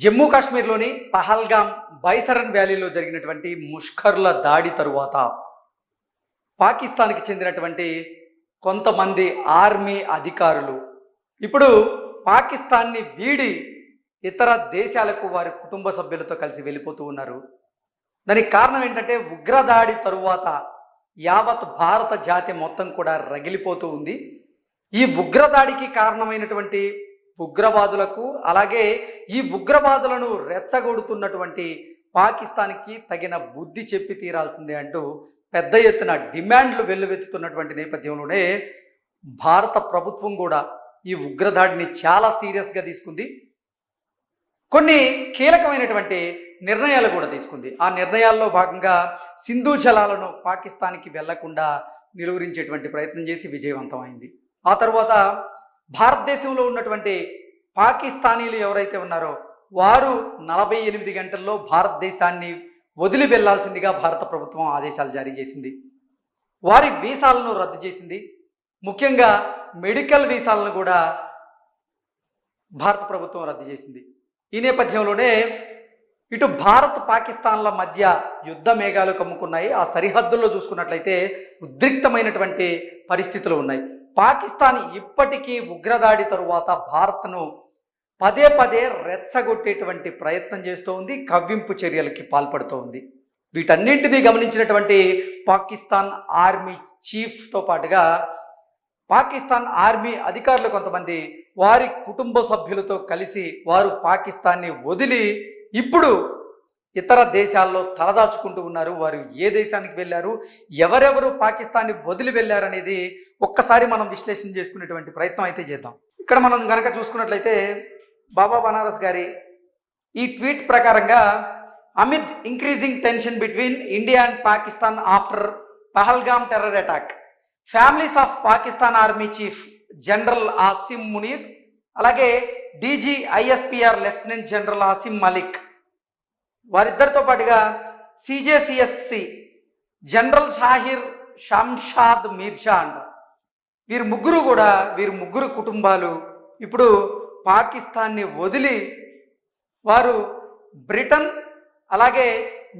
జమ్మూ కాశ్మీర్లోని పహల్గామ్ బైసరన్ వ్యాలీలో జరిగినటువంటి ముష్కర్ల దాడి తరువాత పాకిస్తాన్కి చెందినటువంటి కొంతమంది ఆర్మీ అధికారులు ఇప్పుడు పాకిస్తాన్ని వీడి ఇతర దేశాలకు వారి కుటుంబ సభ్యులతో కలిసి వెళ్ళిపోతూ ఉన్నారు. దానికి కారణం ఏంటంటే ఉగ్రదాడి తరువాత యావత్ భారత జాతి మొత్తం కూడా రగిలిపోతూ ఉంది. ఈ ఉగ్రదాడికి కారణమైనటువంటి ఉగ్రవాదులకు అలాగే ఈ ఉగ్రవాదులను రెచ్చగొడుతున్నటువంటి పాకిస్తాన్కి తగిన బుద్ధి చెప్పి తీరాల్సిందే అంటూ పెద్ద ఎత్తున డిమాండ్లు వెల్లువెత్తుతున్నటువంటి నేపథ్యంలోనే భారత ప్రభుత్వం కూడా ఈ ఉగ్రదాడిని చాలా సీరియస్గా తీసుకుంది. కొన్ని కీలకమైనటువంటి నిర్ణయాలు కూడా తీసుకుంది. ఆ నిర్ణయాల్లో భాగంగా సింధు జలాలను పాకిస్తాన్కి వెళ్ళకుండా నిలువరించేటువంటి ప్రయత్నం చేసి విజయవంతమైంది. ఆ తర్వాత భారతదేశంలో ఉన్నటువంటి పాకిస్తానీలు ఎవరైతే ఉన్నారో వారు నలభై ఎనిమిది గంటల్లో భారతదేశాన్ని వదిలి వెళ్ళాల్సిందిగా భారత ప్రభుత్వం ఆదేశాలు జారీ చేసింది. వారి వీసాలను రద్దు చేసింది. ముఖ్యంగా మెడికల్ వీసాలను కూడా భారత ప్రభుత్వం రద్దు చేసింది. ఈ నేపథ్యంలోనే ఇటు భారత్ పాకిస్తాన్ల మధ్య యుద్ధ మేఘాలు కమ్ముకున్నాయి. ఆ సరిహద్దుల్లో చూసుకున్నట్లయితే ఉద్రిక్తమైనటువంటి పరిస్థితులు ఉన్నాయి. పాకిస్తాన్ ఇప్పటికీ ఉగ్రదాడి తరువాత భారత్ను పదే పదే రెచ్చగొట్టేటువంటి ప్రయత్నం చేస్తూ ఉంది కవ్వింపు చర్యలకి పాల్పడుతూ ఉంది వీటన్నింటినీ గమనించినటువంటి పాకిస్తాన్ ఆర్మీ చీఫ్తో పాటుగా పాకిస్తాన్ ఆర్మీ అధికారులు కొంతమంది వారి కుటుంబ సభ్యులతో కలిసి వారు పాకిస్తాన్ని వదిలి ఇప్పుడు ఇతర దేశాల్లో తలదాచుకుంటూ ఉన్నారు. వారు ఏ దేశానికి వెళ్ళారు? ఎవరెవరు పాకిస్తాన్ని వదిలి వెళ్ళారనేది ఒక్కసారి మనం విశ్లేషణ చేసుకునేటువంటి ప్రయత్నం అయితే చేద్దాం. ఇక్కడ మనం కనుక చూసుకున్నట్లయితే బాబా బనారస్ గారి ఈ ట్వీట్ ప్రకారంగా Amit increasing tension between India and Pakistan after Pahalgam terror attack families of Pakistan army chief general Asim Munir అలాగే D G I S P R lieutenant general Asim Malik వారిద్దరితో పాటుగా C J C S C general Sahir Shamshad Mirza అంట. వీరు ముగ్గురు కూడా వీరు ముగ్గురు కుటుంబాలు ఇప్పుడు పాకిస్తాన్ని వదిలి వారు బ్రిటన్ అలాగే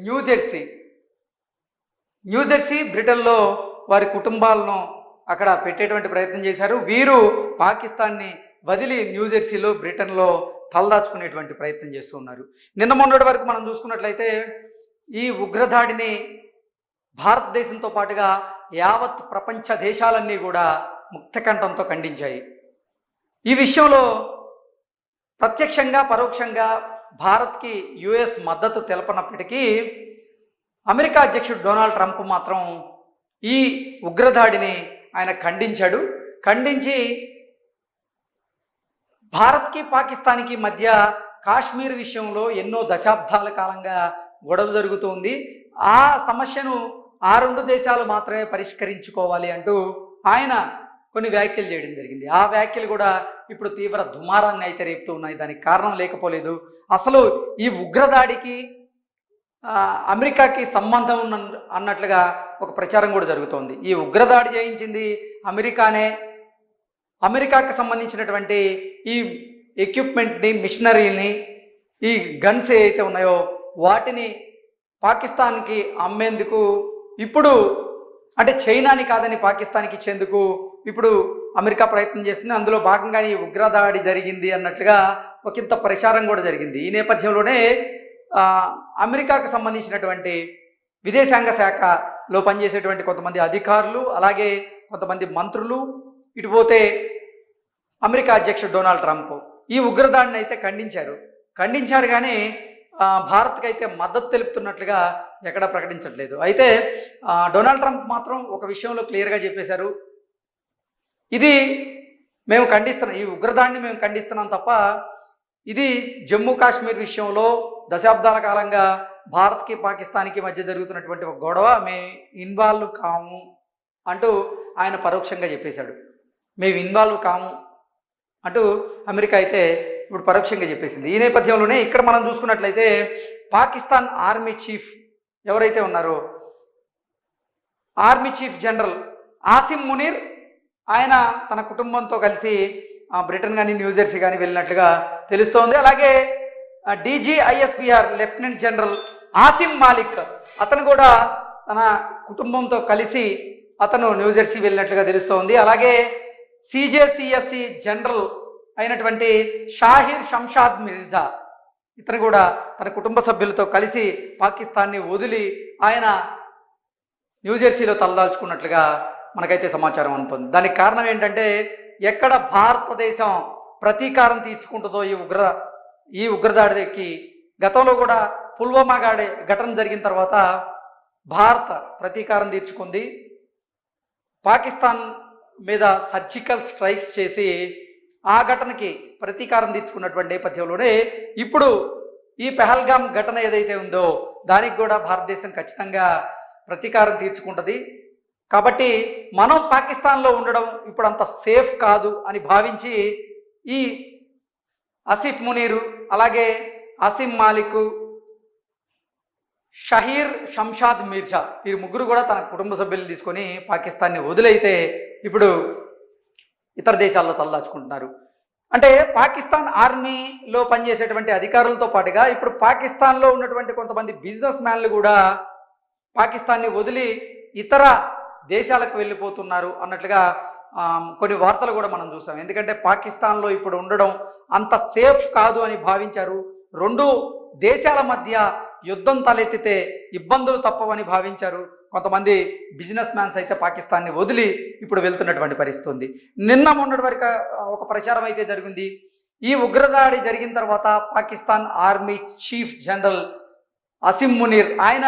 న్యూజెర్సీ న్యూజెర్సీ బ్రిటన్లో వారి కుటుంబాలను అక్కడ పెట్టేటువంటి ప్రయత్నం చేశారు. వీరు పాకిస్తాన్ని వదిలి న్యూజెర్సీలో బ్రిటన్లో తలదాచుకునేటువంటి ప్రయత్నం చేస్తూ ఉన్నారు. నిన్న మొన్నటి వరకు మనం చూసుకున్నట్లయితే ఈ ఉగ్రదాడిని భారతదేశంతో పాటుగా యావత్ ప్రపంచ దేశాలన్నీ కూడా ముక్తకంఠంతో ఖండించాయి. ఈ విషయంలో ప్రత్యక్షంగా పరోక్షంగా భారత్కి యుఎస్ మద్దతు తెలపనప్పటికీ అమెరికా అధ్యక్షుడు డొనాల్డ్ ట్రంప్ మాత్రం ఈ ఉగ్రదాడిని ఆయన ఖండించాడు. ఖండించి భారత్కి పాకిస్తాన్కి మధ్య కాశ్మీర్ విషయంలో ఎన్నో దశాబ్దాల కాలంగా గొడవ జరుగుతోంది. ఆ సమస్యను ఆ రెండు దేశాలు మాత్రమే పరిష్కరించుకోవాలి అంటూ ఆయన కొన్ని వ్యాఖ్యలు చేయడం జరిగింది. ఆ వ్యాఖ్యలు కూడా ఇప్పుడు తీవ్ర దుమారాన్ని అయితే రేపుతూ ఉన్నాయి. దానికి కారణం లేకపోలేదు. అసలు ఈ ఉగ్రదాడికి అమెరికాకి సంబంధం ఉన్న అన్నట్లుగా ఒక ప్రచారం కూడా జరుగుతోంది. ఈ ఉగ్రదాడి చేయించింది అమెరికానే. అమెరికాకు సంబంధించినటువంటి ఈ ఎక్విప్మెంట్ని మిషనరీని ఈ గన్స్ ఏవైతే ఉన్నాయో వాటిని పాకిస్తాన్కి అమ్మేందుకు ఇప్పుడు అంటే చైనాని కాదని పాకిస్తాన్కి ఇచ్చేందుకు ఇప్పుడు అమెరికా ప్రయత్నం చేస్తుంది. అందులో భాగంగానే ఈ ఉగ్రదాడి జరిగింది అన్నట్లుగా ఒకంత ప్రచారం కూడా జరిగింది. ఈ నేపథ్యంలోనే అమెరికాకు సంబంధించినటువంటి విదేశాంగ శాఖలో పనిచేసేటువంటి కొంతమంది అధికారులు అలాగే కొంతమంది మంత్రులు ఇటు పోతే అమెరికా అధ్యక్షుడు డొనాల్డ్ ట్రంప్ ఈ ఉగ్రదాడిని అయితే ఖండించారు. ఖండించారు కానీ భారత్కి అయితే మద్దతు తెలుపుతున్నట్లుగా ఎక్కడా ప్రకటించట్లేదు. అయితే డొనాల్డ్ ట్రంప్ మాత్రం ఒక విషయంలో క్లియర్గా చెప్పేశారు. ఇది మేము ఖండిస్తున్నాం ఈ ఉగ్రదాడిని మేము ఖండిస్తున్నాం తప్ప ఇది జమ్మూ కాశ్మీర్ విషయంలో దశాబ్దాల కాలంగా భారత్కి పాకిస్తాన్కి మధ్య జరుగుతున్నటువంటి ఒక గొడవ మేము ఇన్వాల్వ్ కాము అంటూ ఆయన పరోక్షంగా చెప్పేశాడు. మేము ఇన్వాల్వ్ కాము అటు అమెరికా అయితే ఇప్పుడు పరోక్షంగా చెప్పేసింది. ఈ నేపథ్యంలోనే ఇక్కడ మనం చూసుకున్నట్లయితే పాకిస్తాన్ ఆర్మీ చీఫ్ ఎవరైతే ఉన్నారో army chief general Asim Munir ఆయన తన కుటుంబంతో కలిసి ఆ, బ్రిటన్ కానీ న్యూజెర్సీ కానీ వెళ్ళినట్లుగా తెలుస్తోంది. అలాగే DG ISPR lieutenant general Asim Malik అతను కూడా తన కుటుంబంతో కలిసి అతను న్యూజెర్సీ వెళ్ళినట్లుగా తెలుస్తోంది. అలాగే సిజేసిఎస్సి జనరల్ అయినటువంటి షాహిర్ షంషాద్ మిర్జా. ఇతను కూడా తన కుటుంబ సభ్యులతో కలిసి పాకిస్తాన్ని వదిలి ఆయన న్యూజెర్సీలో తలదాల్చుకున్నట్లుగా మనకైతే సమాచారం అందుతుంది. దానికి కారణం ఏంటంటే ఎక్కడ భారతదేశం ప్రతీకారం తీర్చుకుంటుందో ఈ ఉగ్ర ఈ ఉగ్రదాడికి గతంలో కూడా పుల్వామా గాడి ఘటన జరిగిన తర్వాత భారత ప్రతీకారం తీర్చుకుంది. పాకిస్తాన్ మీద సర్జికల్ స్ట్రైక్స్ చేసి ఆ ఘటనకి ప్రతీకారం తీర్చుకున్నటువంటి నేపథ్యంలోనే ఇప్పుడు ఈ పెహల్గామ్ ఘటన ఏదైతే ఉందో దానికి కూడా భారతదేశం ఖచ్చితంగా ప్రతీకారం తీర్చుకుంటుంది. కాబట్టి మనం పాకిస్తాన్లో ఉండడం ఇప్పుడు అంత సేఫ్ కాదు అని భావించి ఈ అసిఫ్ మునీరు అలాగే ఆసిమ్ మాలిక్ షహీర్ షంషాద్ మీర్జా వీరు ముగ్గురు కూడా తన కుటుంబ సభ్యులు తీసుకొని పాకిస్తాన్ని వదిలైతే ఇప్పుడు ఇతర దేశాల్లో తలదాచుకుంటున్నారు. అంటే పాకిస్తాన్ ఆర్మీలో పనిచేసేటువంటి అధికారులతో పాటుగా ఇప్పుడు పాకిస్తాన్లో ఉన్నటువంటి కొంతమంది బిజినెస్ మ్యాన్లు కూడా పాకిస్తాన్ని వదిలి ఇతర దేశాలకు వెళ్ళిపోతున్నారు అన్నట్లుగా కొన్ని వార్తలు కూడా మనం చూసాం. ఎందుకంటే పాకిస్తాన్లో ఇప్పుడు ఉండడం అంత సేఫ్ కాదు అని భావించారు. రెండు దేశాల మధ్య యుద్ధం తలెత్తితే ఇబ్బందులు తప్పవని భావించారు. కొంతమంది బిజినెస్ మ్యాన్స్ అయితే పాకిస్తాన్ని వదిలి ఇప్పుడు వెళ్తున్నటువంటి పరిస్థితి ఉంది నిన్న మొన్నటి వరకు ఒక ప్రచారం అయితే జరిగింది. ఈ ఉగ్రదాడి జరిగిన తర్వాత Pakistan army chief general Asim Munir ఆయన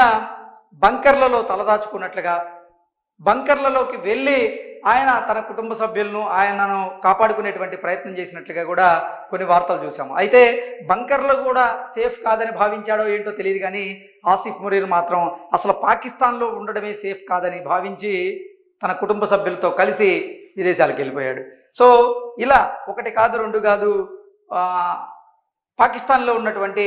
బంకర్లలో తలదాచుకున్నట్లుగా బంకర్లలోకి వెళ్ళి ఆయన తన కుటుంబ సభ్యులను ఆయనను కాపాడుకునేటువంటి ప్రయత్నం చేసినట్లుగా కూడా కొన్ని వార్తలు చూసాము అయితే బంకర్లు కూడా సేఫ్ కాదని భావించాడో ఏంటో తెలియదు కానీ ఆసిఫ్ మురీర్ మాత్రం అసలు పాకిస్తాన్లో ఉండడమే సేఫ్ కాదని భావించి తన కుటుంబ సభ్యులతో కలిసి విదేశాలకు వెళ్ళిపోయాడు. సో ఇలా ఒకటి కాదు రెండు కాదు పాకిస్తాన్లో ఉన్నటువంటి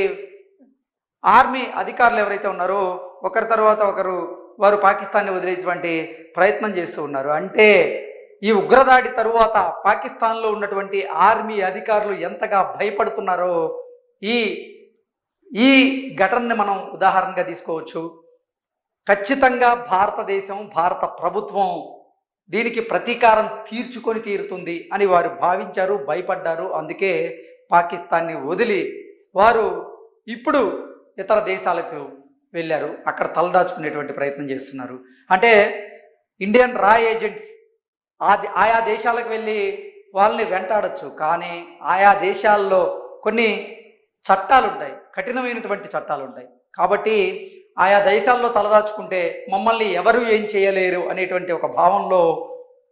ఆర్మీ అధికారులు ఎవరైతే ఉన్నారో ఒకరి తర్వాత ఒకరు వారు పాకిస్తాన్ని వదిలేటువంటి ప్రయత్నం చేస్తూ ఉన్నారు. అంటే ఈ ఉగ్రదాడి తరువాత పాకిస్తాన్లో ఉన్నటువంటి ఆర్మీ అధికారులు ఎంతగా భయపడుతున్నారో ఈ ఈ ఘటనని మనం ఉదాహరణగా తీసుకోవచ్చు. ఖచ్చితంగా భారతదేశం భారత ప్రభుత్వం దీనికి ప్రతీకారం తీర్చుకొని తీరుతుంది అని వారు భావించారు భయపడ్డారు. అందుకే పాకిస్తాన్ని వదిలి వారు ఇప్పుడు ఇతర దేశాలకు వెళ్ళారు. అక్కడ తలదాచుకునేటువంటి ప్రయత్నం చేస్తున్నారు. అంటే ఇండియన్ రా ఏజెంట్స్ ఆ ఆయా దేశాలకు వెళ్ళి వాళ్ళని వెంటాడొచ్చు. కానీ ఆయా దేశాల్లో కొన్ని చట్టాలు ఉంటాయి కఠినమైనటువంటి చట్టాలు ఉంటాయి కాబట్టి ఆయా దేశాల్లో తలదాచుకుంటే మమ్మల్ని ఎవరు ఏం చేయలేరు అనేటువంటి ఒక భావంలో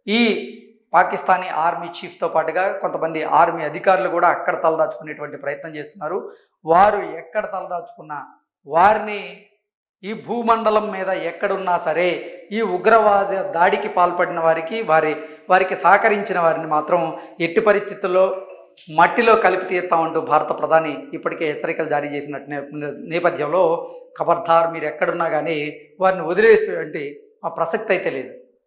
ఈ పాకిస్తానీ ఆర్మీ చీఫ్తో పాటుగా కొంతమంది ఆర్మీ అధికారులు కూడా అక్కడ తలదాచుకునేటువంటి ప్రయత్నం చేస్తున్నారు. వారు ఎక్కడ తలదాచుకున్నా వారిని ఈ భూమండలం మీద ఎక్కడున్నా సరే ఈ ఉగ్రవాద దాడికి పాల్పడిన వారికి వారి వారికి సహకరించిన వారిని మాత్రం ఎట్టి పరిస్థితుల్లో మట్టిలో కలిపి తీస్తామంటూ భారత ప్రధాని ఇప్పటికే హెచ్చరికలు జారీ చేసిన నేపథ్యంలో ఖబర్దార్ మీరు ఎక్కడున్నా కానీ వారిని వదిలేసేటువంటి ఆ ప్రసక్తి అయితే లేదు.